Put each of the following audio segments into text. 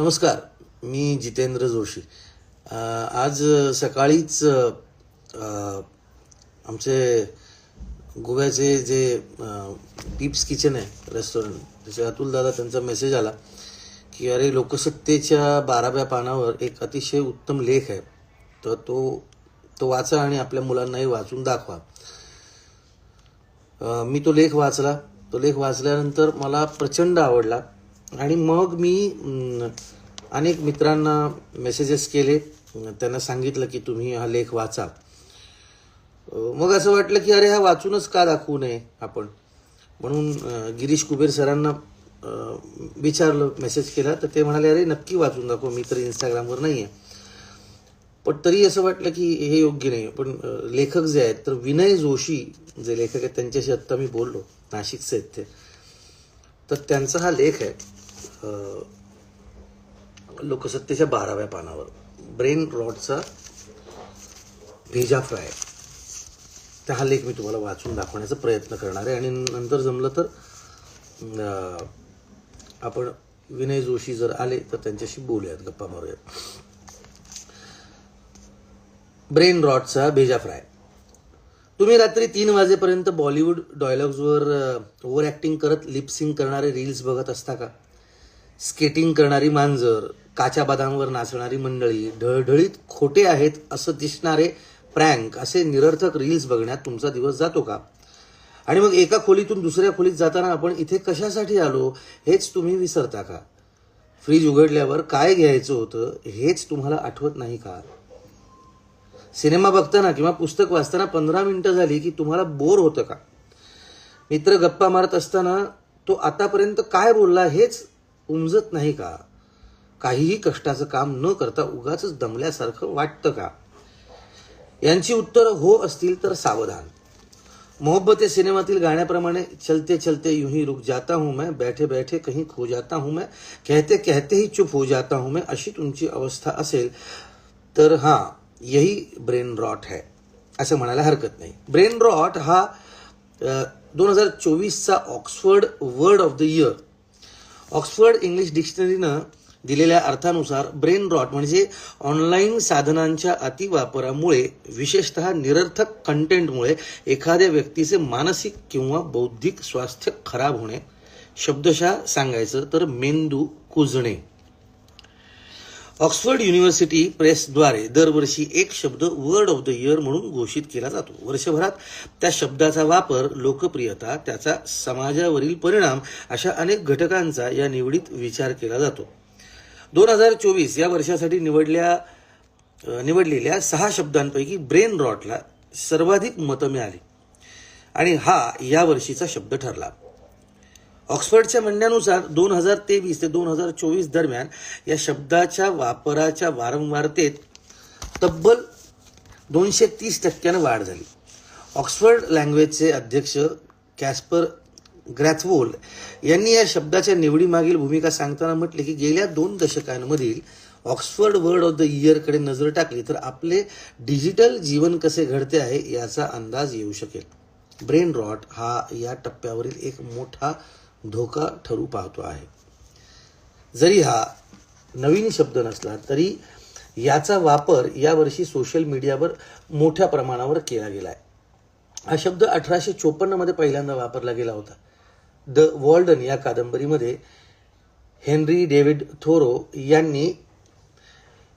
नमस्कार मी जितेंद्र जोशी. आज सकाळीच आमचे गोव्याचे जे पिप्स किचन आहे रेस्टॉरंट त्याचे अतुल दादा त्यांचा मेसेज आला की अरे लोकसत्तेच्या बाराव्या पानावर एक अतिशय उत्तम लेख आहे. तर तो तो वाचा आणि आपल्या मुलांनाही वाचून दाखवा. मी तो लेख वाचला. तो लेख वाचल्यानंतर मला प्रचंड आवडला. आणि मग मी अनेक मित्रांना मेसेजेस केले. त्यांना सांगितलं की तुम्ही हा लेख वाचा. मग असं वाटलं की अरे हा वाचूनच का दाखवू नये आपण? म्हणून गिरीश कुबेर सरांना विचारलं मेसेज केला. तर ते म्हणाले अरे नक्की वाचून दाखव. मी तर इंस्टाग्रामवर नाही आहे पण तरी असं वाटलं की हे योग्य नाही. पण लेखक जे आहेत तर विनय जोशी जे लेखक आहेत त्यांच्याशी आत्ता मी बोललो. नाशिकचे आहेत ते. तर त्यांचा हा लेख आहे. लोकसत्तेच्या बाराव्या पानावर. ब्रेन रॉडचा भेजा फ्राय तर हा लेख मी तुम्हाला वाचून दाखवण्याचा प्रयत्न करणार आहे. आणि नंतर जमलं तर आपण विनय जोशी जर आले तर त्यांच्याशी बोलूयात गप्पा मारूयात. ब्रेन रॉडचा भेजा फ्राय तुम्ही रात्री तीन वाजेपर्यंत बॉलिवूड डायलॉग्सवर ओव्हर ॲक्टिंग करत लिपसिंग करणारे रील्स बघत असता का? स्केटिंग करणारी मांजर काच्या बदांवर नाचणारी मंडळी ढळढळीत खोटे आहेत असं दिसणारे प्रँक असे निरर्थक रील्स बघण्यात तुमचा दिवस जातो का? आणि मग एका खोलीतून दुसऱ्या खोलीत जाताना आपण इथे कशासाठी आलो हेच तुम्ही विसरता का? फ्रीज उघडल्यावर काय घ्यायचं होतं हेच तुम्हाला आठवत नाही का? सिनेमा बघताना किंवा पुस्तक वाचताना पंधरा मिनिटं झाली की तुम्हाला बोर होतं का? मित्र गप्पा मारत असताना तो आतापर्यंत काय बोलला हेच उमजत नाही का? काहीही कष्टाचं काम न करता उगाच दमल्यासारखं वाटतं का? यांची उत्तरं हो असतील तर सावधान. मोहब्बत सिनेमातील गाण्याप्रमाणे चलते चलते यूं ही रुक जाता हूं मैं बैठे बैठे कहीं खो जाता हूं मैं कहते कहते ही चुप हो जाता हूं मैं अशी तुमची अवस्था असेल तर हां यही ब्रेन रॉट है. असं म्हणायला हरकत नाही. ब्रेन रॉट हा दोन हजार चोवीसचा Oxford word of the year Oxford English डिक्शनरीनं दिलेल्या अर्थानुसार ब्रेन रॉट म्हणजे ऑनलाईन साधनांच्या अतिवापरामुळे विशेषतः निरर्थक कंटेंटमुळे एखाद्या व्यक्तीचे मानसिक किंवा बौद्धिक स्वास्थ्य खराब होणे. शब्दशः सांगायचं तर मेंदू कुजणे. ऑक्सफर्ड युनिव्हर्सिटी प्रेसद्वारे दरवर्षी एक शब्द वर्ड ऑफ द इयर म्हणून घोषित केला जातो. वर्षभरात त्या शब्दाचा वापर लोकप्रियता त्याचा समाजावरील परिणाम अशा अनेक घटकांचा या निवडीत विचार केला जातो. दोन हजार चोवीस या वर्षासाठी निवडल्या निवडलेल्या सहा शब्दांपैकी ब्रेन रॉटला सर्वाधिक मतं मिळाली. आणि हा या वर्षीचा शब्द ठरला. ऑक्सफर्डच्या म्हणण्यानुसार दोन हजार तेवीस ते दोन हजार चोवीस दरम्यान या शब्दाच्या वापराच्या वारंवारतेत तब्बल दोनशे तीस टक्क्यानं वाढ झाली. ऑक्सफर्ड लँग्वेजचे अध्यक्ष कॅस्पर ग्रॅथवोल यांनी या शब्दाच्या निवडीमागील भूमिका सांगताना म्हटले की गेल्या दोन दशकांमधील ऑक्सफर्ड वर्ड ऑफ द इयरकडे नजर टाकली तर आपले डिजिटल जीवन कसे घडते आहे याचा अंदाज येऊ शकेल. ब्रेन रॉट हा या टप्प्यावरील एक मोठा धोका ठरू पाहतो आहे. जरी हा नवीन शब्द नसला तरी याचा वापर यावर्षी सोशल मीडियावर मोठ्या प्रमाणावर केला गेला आहे हा शब्द अठराशे चोपन्नमध्ये पहिल्यांदा वापरला गेला होता. द वॉल्डन या कादंबरीमध्ये हेनरी डेव्हिड थोरो यांनी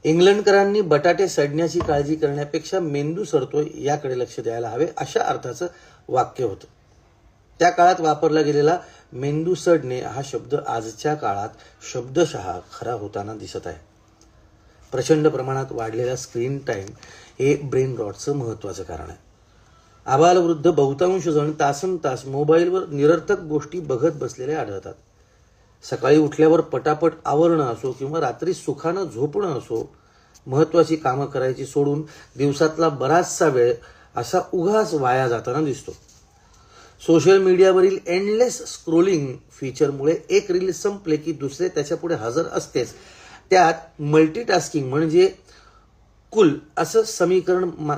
इंग्लंडकरांनी बटाटे सडण्याची काळजी करण्यापेक्षा मेंदू सरतोय याकडे लक्ष द्यायला हवे अशा अर्थाचं वाक्य होतं. त्या काळात वापरला गेलेला मेंदू सडणे हा शब्द आजच्या काळात शब्दशः खरा होताना दिसत आहे. प्रचंड प्रमाणात वाढलेला स्क्रीन टाईम हे ब्रेन रॉटचं महत्त्वाचं कारण आहे. आबालवृद्ध बहुतांश जण तासन तास मोबाईलवर निरर्थक गोष्टी बघत बसलेले आढळतात. सकाळी उठल्यावर पटापट आवरणं असो किंवा रात्री सुखानं झोपणं असो महत्त्वाची कामं करायची सोडून दिवसातला बराचसा वेळ असा उघाच वाया जाताना दिसतो. सोशल मीडियावरील एंडलेस स्क्रोलिंग फीचरमुळे एक रील संपले की दुसरे त्याच्यापुढे हजर असतेच. त्यात मल्टीटास्किंग म्हणजे कुल असं समीकरण मा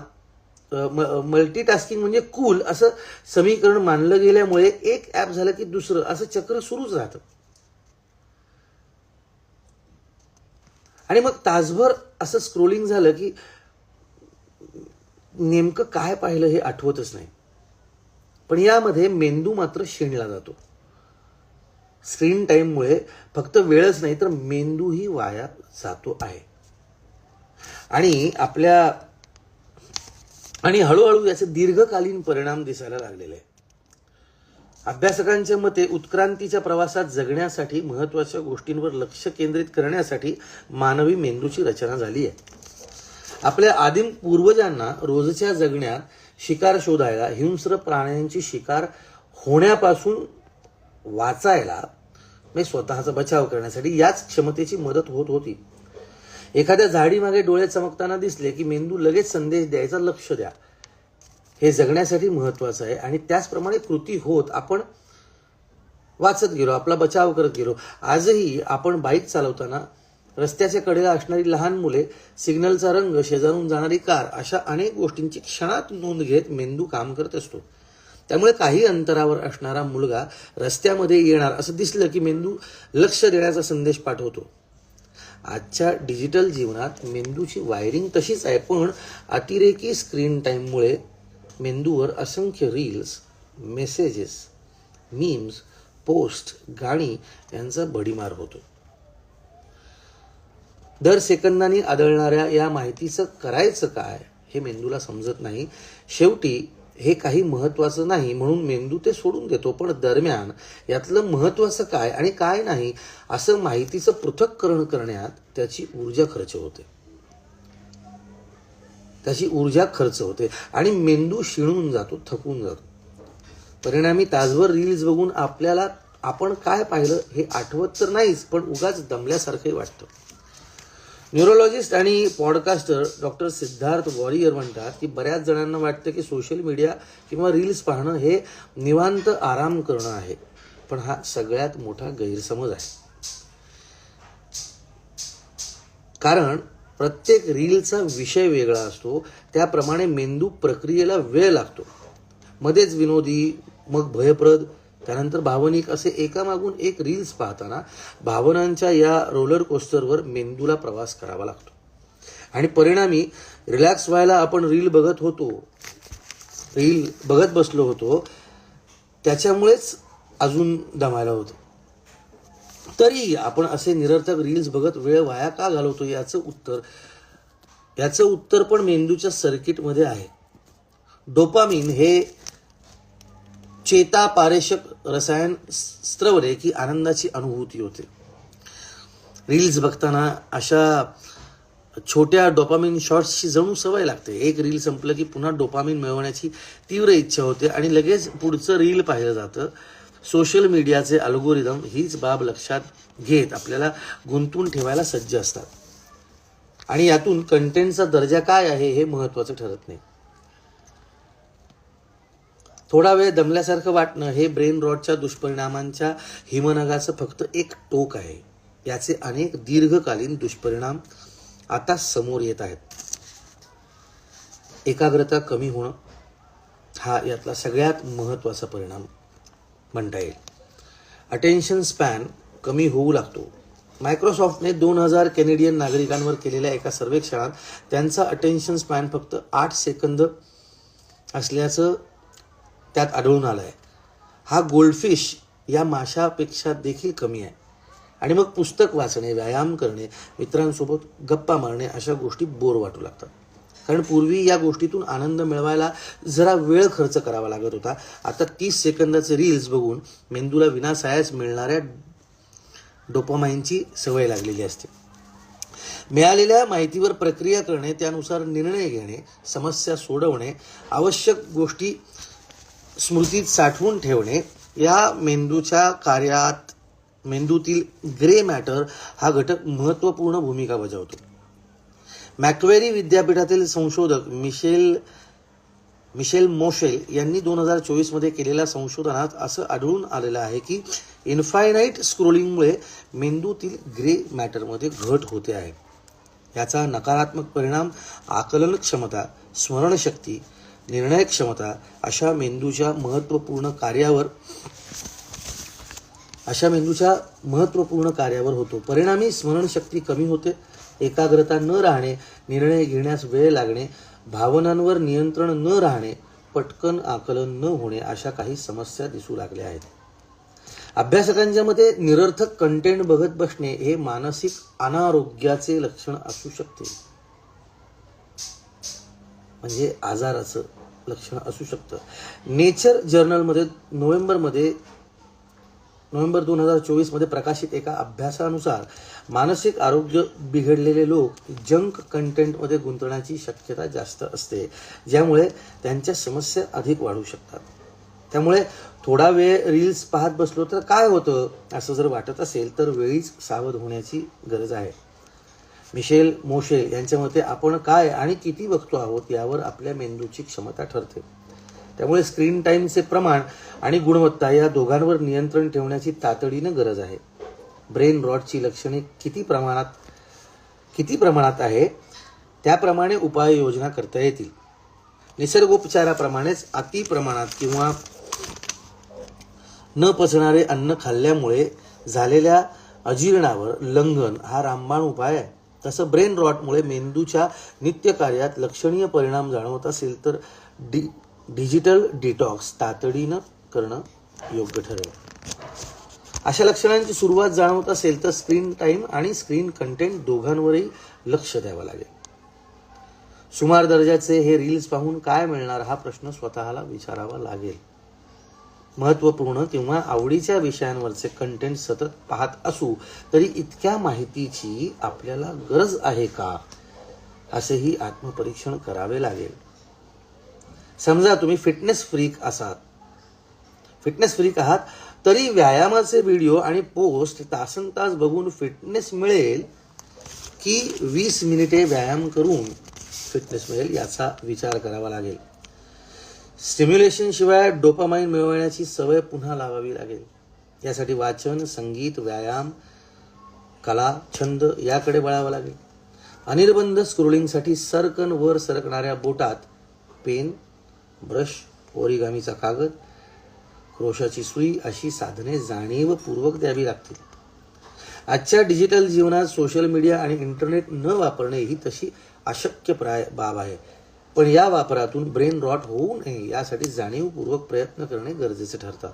मल्टीटास्किंग म्हणजे कूल असं समीकरण मानलं गेल्यामुळे एक ॲप झालं की दुसरं असं चक्र सुरूच राहतं. आणि मग तासभर असं स्क्रोलिंग झालं की नेमकं काय पाहिलं हे आठवतच नाही. पण यामध्ये मेंदू मात्र शिणला जातो. स्क्रीन टाईममुळे फक्त वेळच नाही तर मेंदूही वाया जातो आहे. आणि आपल्या आणि हळूहळू याचे दीर्घकालीन परिणाम दिसायला लागलेले आहे अभ्यासकांच्या मते उत्क्रांतीच्या प्रवासात जगण्यासाठी महत्त्वाच्या गोष्टींवर लक्ष केंद्रित करण्यासाठी मानवी मेंदूची रचना झाली आहे. आपल्या आदिम पूर्वजांना रोजच्या जगण्यात शिकार शोधायला हिंस्र प्राण्यांची शिकार होण्यापासून वाचायला म्हणजे स्वतःचा बचाव करण्यासाठी याच क्षमतेची मदत होत होती. एखाद्या झाडीमागे डोळे चमकताना दिसले की मेंदू लगेच संदेश द्यायचा लक्ष द्या. हे जगण्यासाठी महत्वाचं आहे आणि त्याचप्रमाणे कृती होत आपण वाचत गेलो आपला बचाव करत गेलो. आजही आपण बाईक चालवताना रस्त्याच्या कडेला असणारी लहान मुले सिग्नलचा रंग शेजारून जाणारी कार अशा अनेक गोष्टींची क्षणात नोंद घेत मेंदू काम करत असतो. त्यामुळे काही अंतरावर असणारा मुलगा रस्त्यामध्ये येणार असं दिसलं की मेंदू लक्ष देण्याचा संदेश पाठवतो. आजच्या डिजिटल जीवनात मेंदूची वायरिंग तशीच आहे पण अतिरेकी स्क्रीन टाईममुळे मेंदूवर असंख्य रील्स मेसेजेस मीम्स पोस्ट गाणी यांचा भडीमार होतो. दर सेकंदानी आदळणाऱ्या या माहितीचं करायचं काय हे मेंदूला समजत नाही. शेवटी हे काही महत्वाचं नाही म्हणून मेंदू ते सोडून देतो. पण दरम्यान यातलं महत्वाचं काय आणि काय नाही असं माहितीचं पृथक्करण करण्यात त्याची ऊर्जा खर्च होते. त्याची ऊर्जा खर्च होते. आणि मेंदू शिणून जातो थकून जातो. परिणामी तासभर रील्स बघून आपल्याला आपण काय पाहिलं हे आठवत तर नाहीच पण उगाच दमल्यासारखंही वाटतं. न्यूरोलॉजिस्ट आणि पॉडकास्टर डॉक्टर सिद्धार्थ वॉरियर म्हणतात की बऱ्याच जणांना वाटतं की सोशल मीडिया किंवा रील्स पाहणं हे निवांत आराम करणं आहे. पण हा सगळ्यात मोठा गैरसमज आहे. कारण प्रत्येक रीलचा विषय वेगळा असतो त्याप्रमाणे मेंदू प्रक्रियेला वेळ लागतो. मध्येच विनोदी मग भयप्रद त्यानंतर भावनिक असे एकामागून एक रील्स पाहताना भावनांच्या या रोलर कोस्टरवर मेंदूला प्रवास करावा लागतो. आणि परिणामी रिलॅक्स व्हायला आपण रील बघत होतो रील बघत बसलो होतो त्याच्यामुळेच अजून दमायला होतं. तरी आपण असे निरर्थक रील्स बघत वेळ वाया का घालवतो याचं उत्तर याचं उत्तर पण मेंदूच्या सर्किटमध्ये आहे. डोपामिन हे चेता पारेषक रसायन स्त्रवले की आनंदाची अनुभूती होते. रील्स बघताना अशा छोट्या डोपामिन शॉर्ट्सची जणू सवय लागते. एक रील संपलं की पुन्हा डोपामिन मिळवण्याची तीव्र इच्छा होते आणि लगेच पुढचं रील पाहिलं जातं. सोशल मीडियाचे अल्गोरिदम हीच बाब लक्षात घेत आपल्याला गुंतवून ठेवायला सज्ज असतात. आणि यातून कंटेंटचा दर्जा काय आहे हे महत्त्वाचं ठरत नाही. थोडा वेळ दमल्यासारखं वाटणं हे ब्रेन रॉटच्या दुष्परिणामांच्या हिमनगाचं फक्त एक टोक आहे. याचे अनेक दीर्घकालीन दुष्परिणाम आता समोर येत आहेत. एकाग्रता कमी होणं हा यातला सगळ्यात महत्त्वाचा परिणाम म्हणता येईल. अटेन्शन स्पॅन कमी होऊ लागतो. मायक्रोसॉफ्टने दोन हजार कॅनेडियन नागरिकांवर केलेल्या एका सर्वेक्षणात त्यांचा अटेन्शन स्पॅन फक्त आठ सेकंद असल्याचं त्यात आढळून आलं आहे हा गोल्डफिश या माशापेक्षा देखील कमी आहे. आणि मग पुस्तक वाचणे व्यायाम करणे मित्रांसोबत गप्पा मारणे अशा गोष्टी बोर वाटू लागतात. कारण पूर्वी या गोष्टीतून आनंद मिळवायला जरा वेळ खर्च करावा लागत होता. आता तीस सेकंदाचे रील्स बघून मेंदूला विनासायास मिळणाऱ्या डोपामाइनची सवय लागलेली असते. मिळालेल्या माहितीवर प्रक्रिया करणे त्यानुसार निर्णय घेणे समस्या सोडवणे आवश्यक गोष्टी स्मृतीत साठवून ठेवणे या मेंदूच्या कार्यात मेंदूतील ग्रे मॅटर हा घटक महत्त्वपूर्ण भूमिका बजावतो. मॅक्वेरी विद्यापीठातील संशोधक मिशेल मिशेल मोशेल यांनी दोन हजार चोवीसमध्ये केलेल्या संशोधनात असं आढळून आलेलं आहे की इन्फायनाईट स्क्रोलिंगमुळे मेंदूतील ग्रे मॅटरमध्ये घट होते आहे. याचा नकारात्मक परिणाम आकलन क्षमता स्मरणशक्ती निर्णय क्षमता अशा मेंदूच्या महत्त्वपूर्ण कार्यावर अशा मेंदूच्या महत्त्वपूर्ण कार्यावर होतो. परिणामी स्मरणशक्ती कमी होते एकाग्रता न राहणे निर्णय घेण्यास वेळ लागणे भावनांवर नियंत्रण न राहणे पटकन आकलन न होणे अशा काही समस्या दिसू लागल्या आहेत. अभ्यासकांच्या मते निरर्थक कंटेंट बघत बसणे हे मानसिक अनारोग्याचे लक्षण असू शकते. म्हणजे आजाराचं लक्षण असू शकतं. नेचर जर्नलमध्ये नोव्हेंबरमध्ये नोव्हेंबर दोन हजार चोवीसमध्ये प्रकाशित एका अभ्यासानुसार मानसिक आरोग्य बिघडलेले लोक जंक कंटेंटमध्ये गुंतण्याची शक्यता जास्त असते. ज्यामुळे त्यांच्या समस्या अधिक वाढू शकतात. त्यामुळे थोडा वेळ रील्स पाहत बसलो तर काय होतं असं जर वाटत असेल तर वेळीच सावध होण्याची गरज आहे. मिशेल मोशेल यांच्या मते आपण काय आणि किती बघतो आहोत यावर आपल्या मेंदूची क्षमता ठरते. त्यामुळे स्क्रीन टाईमचे प्रमाण आणि गुणवत्ता या दोघांवर नियंत्रण ठेवण्याची तातडीनं गरज आहे. ब्रेन रॉटची लक्षणे किती प्रमाणात किती प्रमाणात आहे त्याप्रमाणे उपाययोजना करता येतील. निसर्गोपचाराप्रमाणेच अति प्रमाणात किंवा न पचणारे अन्न खाल्ल्यामुळे झालेल्या अजीर्णावर लंघन हा रामबाण उपाय आहे. तसं ब्रेन रॉटमुळे मेंदूच्या नित्यकार्यात लक्षणीय परिणाम जाणवत असेल तर डि डिजिटल डिटॉक्स तातडीनं करणं योग्य ठरेल. अशा लक्षणांची सुरुवात जाणवत असेल तर स्क्रीन टाईम आणि स्क्रीन कंटेंट दोघांवरही लक्ष द्यावं लागेल. सुमार दर्जाचे हे रील्स पाहून काय मिळणार हा प्रश्न स्वतःला विचारावा लागेल. महत्त्वपूर्ण किंवा आवडीच्या विषयांवरचे कंटेंट सतत पाहत असू तरी इतक्या माहितीची आपल्याला गरज आहे का? असेही आत्मपरीक्षण करावे लागेल. समजा तुम्ही फिटनेस फ्रीक असाल. फिटनेस फ्रीक आहात तरी व्यायामाचे व्हिडिओ आणि पोस्ट तासन तास बघून फिटनेस मिळेल की वीस मिनिटे व्यायाम करून फिटनेस मिळेल याचा विचार करावा लागेल. स्टिम्युलेशन शिवाय डोपामाइन मिळवण्याची सवय पुन्हा लावावी लागेल. यासाठी वाचन संगीत व्यायाम कला छंद याकडे वळावं लागेल. अनिर्बंध स्क्रोलिंगसाठी सरकन वर सरकणाऱ्या बोटात पेन ब्रश ओरिगामीचा कागद क्रोशाची सुई अशी साधने जाणीवपूर्वक द्यावी लागतील. आजच्या डिजिटल जीवनात सोशल मीडिया आणि इंटरनेट न वापरणे ही तशी अशक्यप्राय बाब आहे. पण या वापरातून ब्रेन रॉट होऊ नये यासाठी जाणीवपूर्वक प्रयत्न करणे गरजेचे ठरतात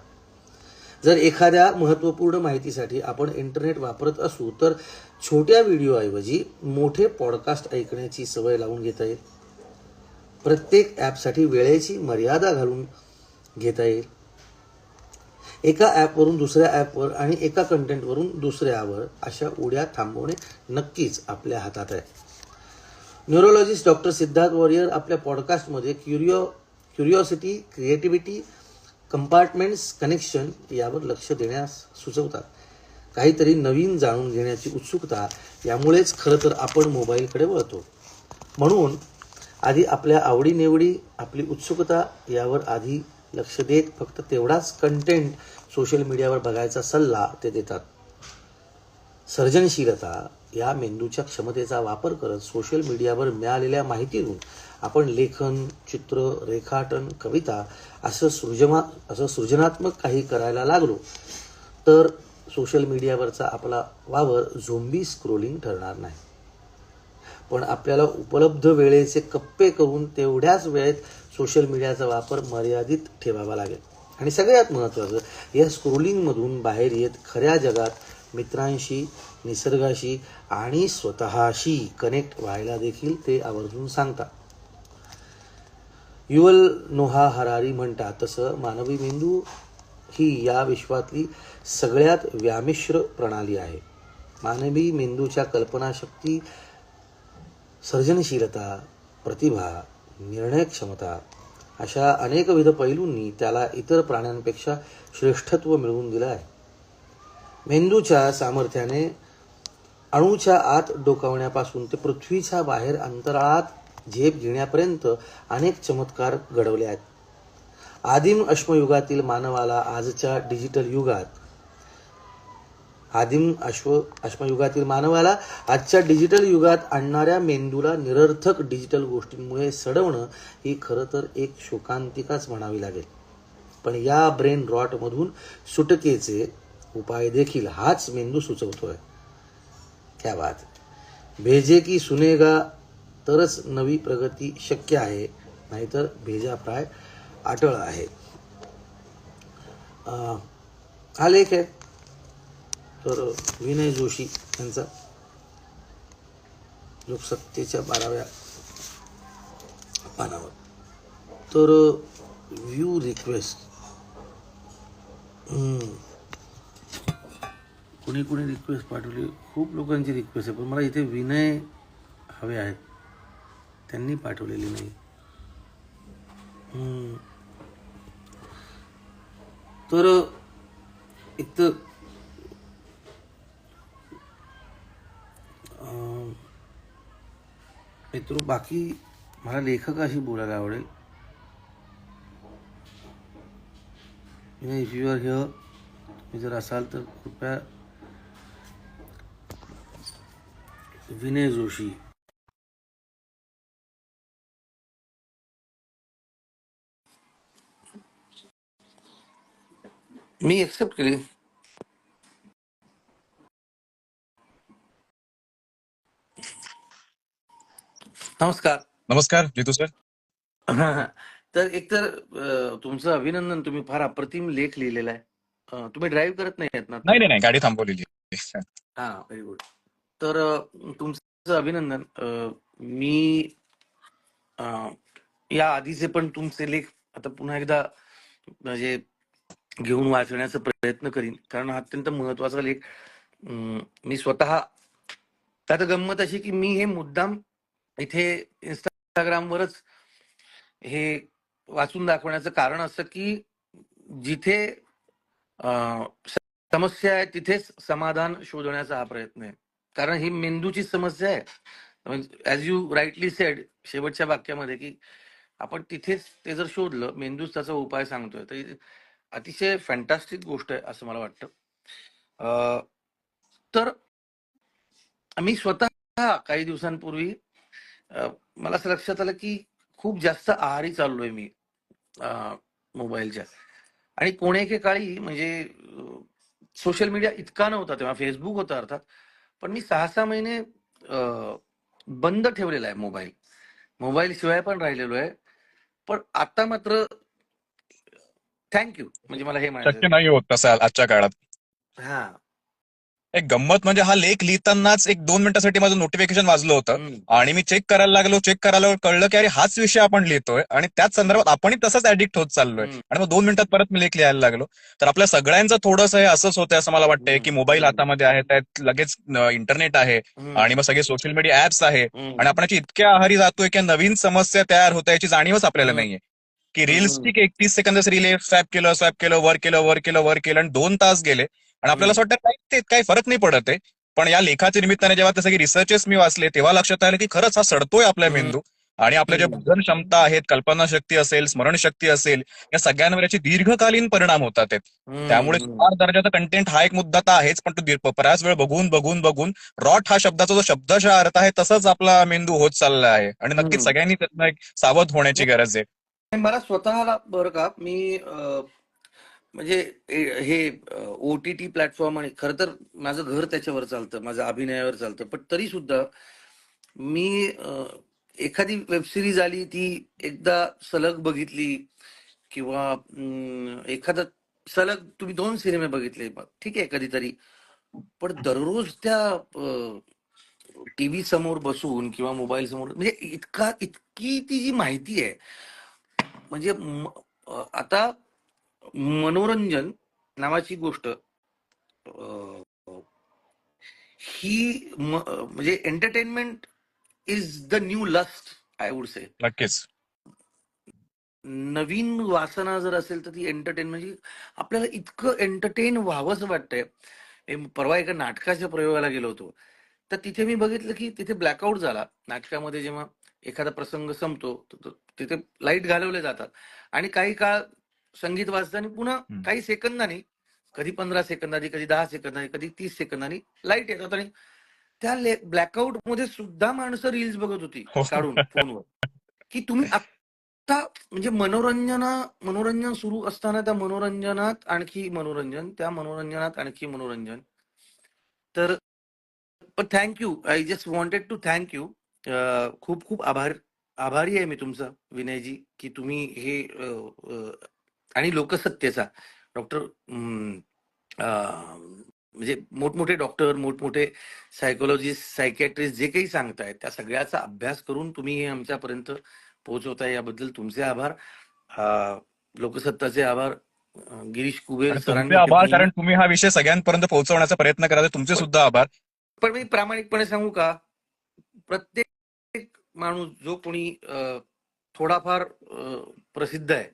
जर एखाद्या महत्त्वपूर्ण माहितीसाठी आपण इंटरनेट वापरत असू तर छोट्या व्हिडिओऐवजी मोठे पॉडकास्ट ऐकण्याची सवय लावून घेता येईल. प्रत्येक ॲपसाठी वेळेची मर्यादा घालून घेता येईल. एका ॲपवरून दुसऱ्या ॲपवर आणि एका कंटेंटवरून दुसऱ्यावर अशा उड्या थांबवणे नक्कीच आपल्या हातात आहे. न्यूरोलॉजिस्ट डॉक्टर सिद्धार्थ वॉरियर आपल्या पॉडकास्टमध्ये curio curiosity creativity compartments connection यावर लक्ष देण्यास सुचवतात. काहीतरी नवीन जाणून घेण्याची उत्सुकता यामुळेच खरं तर आपण मोबाईलकडे वळतो. म्हणून आधी आपल्या आवडीनिवडी आपली उत्सुकता यावर आधी लक्ष देत फक्त तेवढाच कंटेंट सोशल मीडियावर बघायचा सल्ला ते देतात. सर्जनशीलता या मेंदूच्या क्षमतेचा वापर करत सोशल मीडियावर मिळालेल्या माहितीतून आपण लेखन चित्र रेखाटन कविता असं सृजमा असं सृजनात्मक काही करायला लागलो तर सोशल मीडियावरचा आपला वावर झोंबी स्क्रोलिंग ठरणार नाही. पण आपल्याला उपलब्ध वेळेचे कप्पे करून तेवढ्याच वेळेत सोशल मीडियाचा वापर मर्यादित ठेवावा लागेल. आणि सगळ्यात महत्त्वाचं या स्क्रोलिंगमधून बाहेर येत खऱ्या जगात मित्रांशी निसर्गाशी आणि स्वतःशी कनेक्ट व्हायला देखील ते आवर्जून सांगतात. युवल नोहा हरारी म्हणतात तसं मानवी मेंदू ही या विश्वातली सगळ्यात व्यामिश्र प्रणाली आहे. मानवी मेंदूच्या कल्पनाशक्ती सर्जनशीलता प्रतिभा निर्णय क्षमता अशा अनेकविध पैलूंनी त्याला इतर प्राण्यांपेक्षा श्रेष्ठत्व मिळवून दिलं आहे. मेंदूच्या सामर्थ्याने अणूच्या आत डोकावण्यापासून ते पृथ्वीच्या बाहेर अंतराळात झेप घेण्यापर्यंत अनेक चमत्कार घडवले आहेत. आदिम अश्मयुगातील मानवाला आजच्या डिजिटल युगात आदिम अश्व अश्मयुगातील मानवाला आजच्या डिजिटल युगात आणणाऱ्या मेंदूला निरर्थक डिजिटल गोष्टींमुळे सडवणं ही खरं तर एक शोकांतिकाच म्हणावी लागेल. पण या ब्रेन रॉटमधून सुटकेचे उपाय देखील हाच मेंदू सुचवतोय. क्या बात भेजे की सुनेगा तरच नवी प्रगती शक्य आहे नाहीतर भेजा प्राय आटळ आहे. हा लेख आहे. तर विनय जोशी यांचा. लोकसत्तेच्या बाराव्या पानावर. तर व्यू रिक्वेस्ट कुणी कुणी रिक्वेस्ट पाठवली. खूप लोकांची रिक्वेस्ट आहे. पण मला इथे विनय हवे आहेत. त्यांनी पाठवलेली नाही. तर एक तर मित्र बाकी मला लेखकाशी बोलायला आवडेल. इफ यू आर हिअर तुम्ही जर असाल तर कृपया विनय जोशी. मी एक्सेप्ट केली. नमस्कार. नमस्कार जितू सर तर एकतर तुमचं अभिनंदन तुम्ही फार अप्रतिम लेख लिहिलेला आहे. तुम्ही ड्राईव्ह करत नाही आहेत ना? नाही नाही नाही गाडी थांबवलेली हा व्हेरी गुड तर तुमचं अभिनंदन. अं, मी अं, या आधीचे पण तुमचे लेख आता पुन्हा एकदा म्हणजे घेऊन वाचण्याचा प्रयत्न करीन. कारण हा अत्यंत महत्त्वाचा लेख मी स्वतः त्यात गंमत अशी की मी हे मुद्दाम इथे इंस्टाग्रामवरच हे वाचून दाखवण्याचं कारण असं की जिथे अं, समस्या आहे तिथेच समाधान शोधण्याचा हा प्रयत्न आहे. कारण ही मेंदूची समस्या आहे. ऍज यू राईटली सेड शेवटच्या वाक्यामध्ये की आपण तिथेच ते जर शोधलं मेंदूच त्याचा उपाय सांगतोय तर अतिशय फॅन्टॅस्टिक गोष्ट आहे असं मला वाटतं. अं, तर मी स्वतः काही दिवसांपूर्वी मला असं लक्षात आलं की खूप जास्त आहारी चाललोय मी मोबाईलच्या. आणि कोणे एके काळी म्हणजे सोशल मीडिया इतका नव्हता तेव्हा फेसबुक होता अर्थात. पण मी सहा सहा महिने बंद ठेवलेला आहे मोबाईल. मोबाईल शिवाय पण राहिलेलो आहे. पण आता मात्र थँक्यू म्हणजे मला हे शक्य नाही होत तसं आजच्या काळात. हा. एक गंमत म्हणजे हा लेख लिहितानाच एक दोन मिनिटासाठी माझं नोटिफिकेशन वाजलं होतं. आणि मी चेक करायला लागलो चेक करायला कळलं की अरे हाच विषय आपण लिहितोय. आणि त्याच संदर्भात आपणही तसंच ऍडिक्ट होत चाललोय. आणि मग दोन मिनिटात परत मी लेख लिहायला लागलो. तर आपल्या सगळ्यांचं थोडंसं हे असंच होतंय असं मला वाटतंय की मोबाईल हातामध्ये आहे त्यात लगेच इंटरनेट आहे आणि मग सगळे सोशल मीडिया ऍप्स आहे. आणि आपण इतक्या आहारी जातोय की नवीन समस्या तयार होत याची जाणीवच आपल्याला नाहीये. की हम्म, रील्सची एकतीस सेकंद रील स्वॅप केलं स्वॅप केलं वर केलं वर केलं वर केलं आणि दोन तास गेले. आणि आपल्याला असं वाटतं काही ते काही फरक नाही पडत आहे. पण या लेखाच्या निमित्ताने जेव्हा ते सगळे रिसर्चेस मी वाचले तेव्हा लक्षात आलं की खरंच हा सडतोय आपला मेंदू. आणि आपल्या ज्या भूजन क्षमता आहेत कल्पनाशक्ती असेल स्मरणशक्ती असेल या सगळ्यांवर याचे दीर्घकालीन परिणाम होतात आहेत. त्यामुळे फार दर्जाचा कंटेंट हा एक मुद्दा तर आहेच पण तो दीर्घ- बऱ्याच वेळ बघून बघून बघून रॉट हा शब्दाचा जो शब्दशः अर्थ आहे तसंच आपला मेंदू होत चालला आहे. आणि नक्कीच. सगळ्यांनी त्यातनं एक सावध होण्याची गरज आहे. मला स्वतःला बरं का मी म्हणजे हे ओ टी टी प्लॅटफॉर्म आणि खरं तर माझं घर त्याच्यावर चालतं माझं अभिनयावर चालतं. पण तरी सुद्धा मी एखादी वेब सिरीज आली ती एकदा सलग बघितली किंवा एखादा सलग तुम्ही दोन सिनेमे बघितले ठीक आहे कधीतरी पण दररोज त्या टीव्ही समोर बसून किंवा मोबाईल समोर म्हणजे इतका इतकी ती जी माहिती आहे. म्हणजे आता मनोरंजन नावाची गोष्ट ही म्हणजे entertainment is the new lust I would say नक्कीच. नवीन वासना जर असेल तर ती एंटरटेन म्हणजे आपल्याला इतकं एंटरटेन व्हावंच वाटतंय. परवा एका नाटकाच्या प्रयोगाला गेलो होतो. तर तिथे मी बघितलं की तिथे ब्लॅकआउट झाला. नाटकामध्ये जेव्हा एखादा प्रसंग संपतो तिथे लाइट घालवले जातात. आणि काही काळ संगीत वाजतं आणि पुन्हा. काही सेकंदांनी कधी पंधरा सेकंदांनी कधी दहा सेकंदांनी कधी तीस सेकंदांनी लाइट येतात आणि त्या ब्लॅकआउटमध्ये सुद्धा माणसं रील्स बघत होती हो. काढून फोनवर की तुम्ही आता म्हणजे मनोरंजन मनोरंजन सुरू असताना त्या मनोरंजनात आणखी मनोरंजन त्या मनोरंजनात आणखी मनोरंजन तर पण thank you I just wanted to thank you खूप खूप आभार आभारी आहे मी तुमचा विनयजी की तुम्ही हे आणि लोकसत्तेचा. डॉक्टर म्हणजे मोठमोठे डॉक्टर मोठमोठे सायकोलॉजिस्ट सायकॅट्रिस्ट जे काही सांगतायत त्या सगळ्याचा अभ्यास करून तुम्ही हे आमच्यापर्यंत पोहोचवताय याबद्दल तुमचे आभार. लोकसत्ताचे आभार. गिरीश कुबेर तुमचे आभार कारण तुम्ही हा विषय सगळ्यांपर्यंत पोहोचवण्याचा प्रयत्न करायचा तुमचे सुद्धा आभार. पण मी प्रामाणिकपणे सांगू का? प्रत्येक माणूस जो कोणी थोडाफार प्रसिद्ध आहे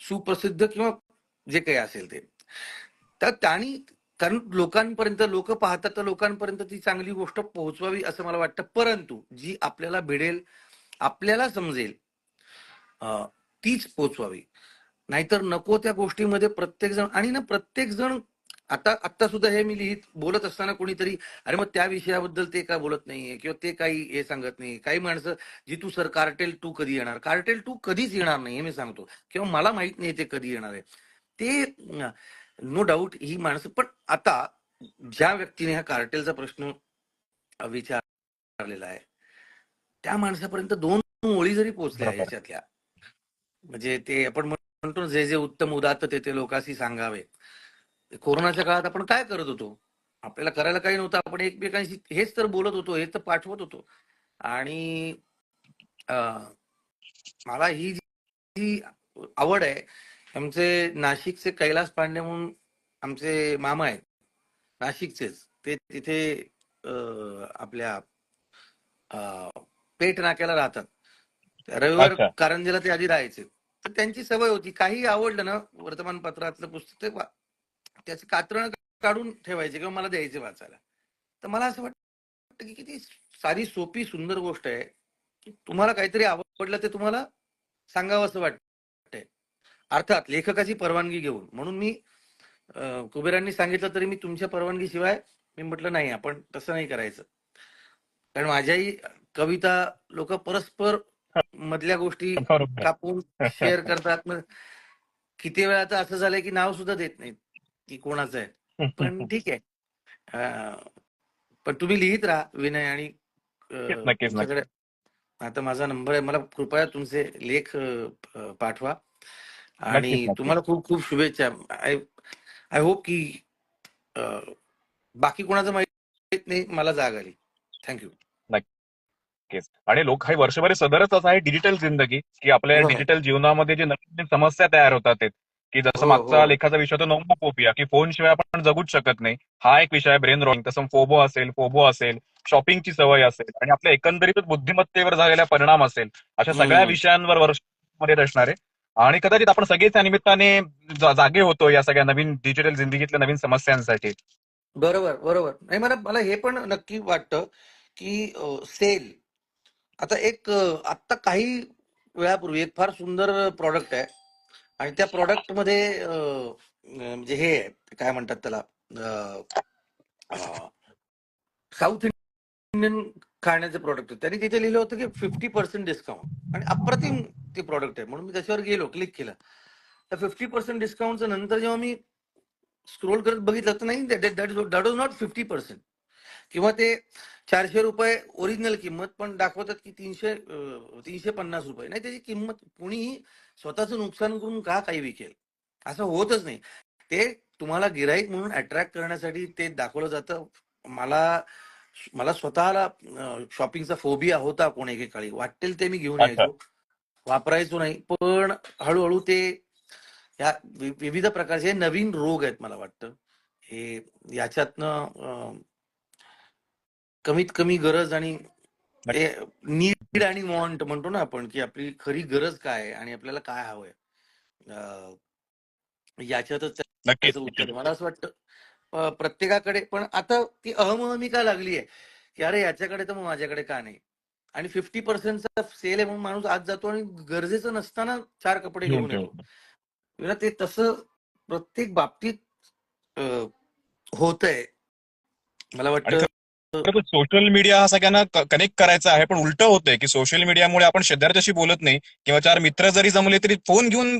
सुप्रसिद्ध किंवा जे काही असेल ते. तर त्यांनी कारण लोकांपर्यंत लोक पाहतात तर लोकांपर्यंत ती चांगली गोष्ट पोहोचवावी असं मला वाटतं. परंतु जी आपल्याला भिडेल आपल्याला समजेल तीच पोचवावी. नाहीतर नको त्या गोष्टीमध्ये प्रत्येक जण आणि ना प्रत्येक जण आता आता सुद्धा हे मी लिहित बोलत असताना कोणीतरी अरे मग त्या विषयाबद्दल ते का बोलत नाहीये? किंवा ते काही हे सांगत नाही काही माणसं जी तू सर कार्टेल टू कधी येणार? कार्टेल टू कधीच येणार नाही हे मी सांगतो. किंवा मला माहीत नाही ते कधी येणार आहे. ते नो डाऊट ही माणसं पण आता ज्या व्यक्तीने हा कार्टेलचा प्रश्न विचारलेला आहे त्या माणसापर्यंत दोन ओळी जरी पोहोचल्या. याच्यातल्या म्हणजे ते आपण म्हणतो जे जे उत्तम उदात्त ते ते लोकांशी सांगावे. कोरोनाच्या काळात आपण काय करत होतो? आपल्याला करायला काही नव्हतं. आपण एकमेकांशी हेच तर बोलत होतो हेच तर पाठवत होतो. आणि अं, मला ही जी आवड आहे आमचे नाशिकचे कैलास पांडे म्हणून आमचे मामा आहेत. नाशिकचेच. ते तिथे आपल्या पेठ नाक्याला राहतात. रविवार. कारंजीला ते आधी राहायचे. तर त्यांची सवय होती. काही आवडलं ना वर्तमानपत्रातलं पुस्तक ते त्याचं कात्रण काढून ठेवायचे किंवा मला द्यायचे वाचायला. तर मला असं वाटतं की किती सारी सोपी सुंदर गोष्ट आहे. की तुम्हाला काहीतरी आवडलं ते तुम्हाला सांगावं असं वाटतंय. अर्थात लेखकाची परवानगी घेऊन. म्हणून मी कुबेरांनी सांगितलं तरी मी तुमच्या परवानगीशिवाय मी म्हटलं नाही आपण तसं नाही करायचं. कारण माझ्याही कविता लोक परस्पर मधल्या गोष्टी कापून शेअर करतात. मग किती वेळा तर असं झालंय की नाव सुद्धा देत नाहीत. की कोणाचं आहे. पण ठीक आहे. पण तुम्ही लिहित राहा विनय आणि तुमच्याकडे. आता माझा नंबर आहे. मला कृपया तुमचे लेख पाठवा. आणि. तुम्हाला खूप खूप शुभेच्छा. आय आय होप की बाकी कोणाचं माहीत नाही मला जाग आली. थँक्यू आणि लोक काही वर्षभर सदरच असं आहे डिजिटल जिंदगी की आपल्या. डिजिटल जीवनामध्ये जे नवीन समस्या तयार होतात की जसं हो, मागचा हो. लेखाचा विषय होता नोमोफोबिया की फोन शिवाय आपण जगूच शकत नाही. हा एक विषय आहे ब्रेन रॉइंग तसं फोबो असेल फोबो असेल शॉपिंगची सवय असेल आणि आपल्या एकंदरीतच बुद्धिमत्तेवर झालेला परिणाम असेल अशा सगळ्या. विषयांवर वर्षामध्ये असणार आणि कदाचित आपण सगळेच त्या निमित्ताने जागे होतो या सगळ्या नवीन डिजिटल जिंदगीतल्या नवीन समस्यांसाठी. बरोबर बरोबर. नाही मला मला हे पण नक्की वाटतं की सेल आता एक आत्ता काही वेळापूर्वी एक फार सुंदर प्रॉडक्ट आहे. आणि त्या प्रॉडक्टमध्ये म्हणजे हे काय म्हणतात त्याला साऊथ इंडियन खाण्याचे प्रोडक्ट त्यांनी तिथे लिहिलं होतं की फिफ्टी पर्सेंट डिस्काउंट. आणि अप्रतिम ते प्रॉडक्ट आहे. म्हणून मी त्याच्यावर गेलो क्लिक केलं. तर फिफ्टी पर्सेंट डिस्काउंटचं नंतर जेव्हा मी स्क्रोल करत बघितलं तर नाही that that is not fifty percent. किंवा ते चारशे रुपये ओरिजिनल किंमत पण दाखवतात की तीनशे तीनशे पन्नास रुपये. नाही त्याची किंमत कुणीही स्वतःचं नुकसान करून का काही विकेल असं होतच नाही. ते तुम्हाला गिराईक म्हणून अट्रॅक्ट करण्यासाठी ते दाखवलं जातं. मला मला स्वतःला शॉपिंगचा फोबिया होता कोण एकेकाळी. वाटेल ते मी घेऊन. यायचो. वापरायचो नाही. पण हळूहळू ते या विविध प्रकारचे नवीन रोग आहेत मला वाटतं. हे याच्यातनं कमीत कमी गरज आणि नीड आणि वॉन्ट म्हणतो ना आपण की आपली खरी गरज काय आहे आणि आपल्याला काय हवंय. याच्यातच त्याचं उत्तर. मला असं वाटतं प्रत्येकाकडे पण आता ती अहमहमी का लागली आहे? की अरे याच्याकडे तर मग माझ्याकडे का नाही? आणि फिफ्टी पर्सेंटचा सेल आहे म्हणून माणूस आज जातो आणि गरजेचं नसताना चार कपडे घेऊन येतो. ते तसं प्रत्येक बाबतीत होत आहे मला वाटतं सोशल मीडिया हा सगळ्यांना कनेक्ट करायचा आहे. पण उलट होतंय की सोशल मीडियामुळे आपण शेजारच्याशी बोलत नाही किंवा चार मित्र जरी जमले तरी फोन घेऊन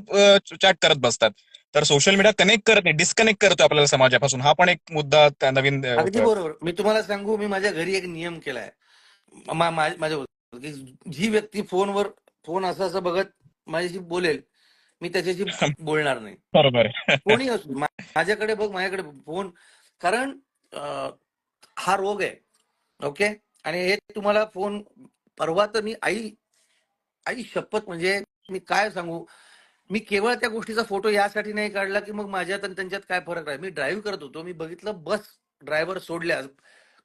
चॅट करत बसतात. तर सोशल मीडिया कनेक्ट करत नाही डिस्कनेक्ट करतो आपल्याला समाजापासून. हा पण एक मुद्दा नवीन अगदी बरोबर. मी तुम्हाला सांगू मी माझ्या घरी एक नियम केलाय. माझ्या जी व्यक्ती फोनवर फोन असं असं बघत माझ्याशी बोलेल मी त्याच्याशी बोलणार नाही. बरोबर. कोणी असू माझ्याकडे बघ माझ्याकडे फोन. कारण हा रोग आहे. ओके? आणि हे तुम्हाला फोन परवा तर मी आई आई शपथ म्हणजे मी काय सांगू? मी केवळ त्या गोष्टीचा फोटो यासाठी नाही काढला की मग माझ्यात आणि त्यांच्यात काय फरक आहे मी ड्राईव्ह करत होतो. मी बघितलं बस ड्रायव्हर सोडल्या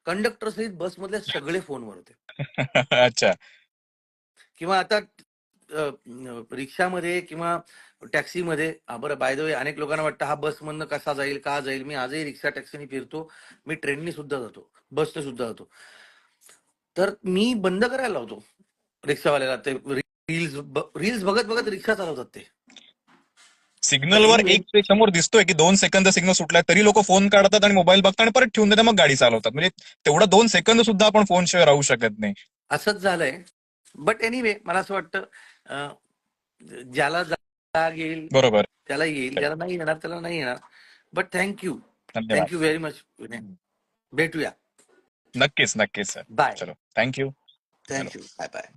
कंडक्टर सहित बसमधले सगळे फोनवर होते. अच्छा. किंवा आता रिक्षामध्ये किंवा टॅक्सीमध्ये बरं बाय द वे अनेक लोकांना वाटतं हा बसमधनं कसा जाईल का जाईल? मी आजही रिक्षा टॅक्सीने फिरतो मी ट्रेननी सुद्धा जातो बसने सुद्धा जातो. तर मी बंद करायला लावतो रिक्षावाल्याला ते रील्स रील्स बघत बघत रिक्षा चालवतात ते. सिग्नलवर एक ते समोर दिसतोय की दोन सेकंद सिग्नल सुटलाय तरी लोक फोन काढतात आणि मोबाईल बघतात आणि परत ठेवून देतात मग गाडी चालवतात. म्हणजे तेवढा दोन सेकंद सुद्धा आपण फोन शिवाय राहू शकत नाही. असंच झालंय. बट एनिवे मला असं वाटतं ज्याला जाग येईल बरोबर. त्याला येईल ज्याला नाही येणार त्याला नाही येणार. But thank you thank you very much भेटूया. नक्कीच नक्कीच सर. बाय चलो. Thank you thank you bye bye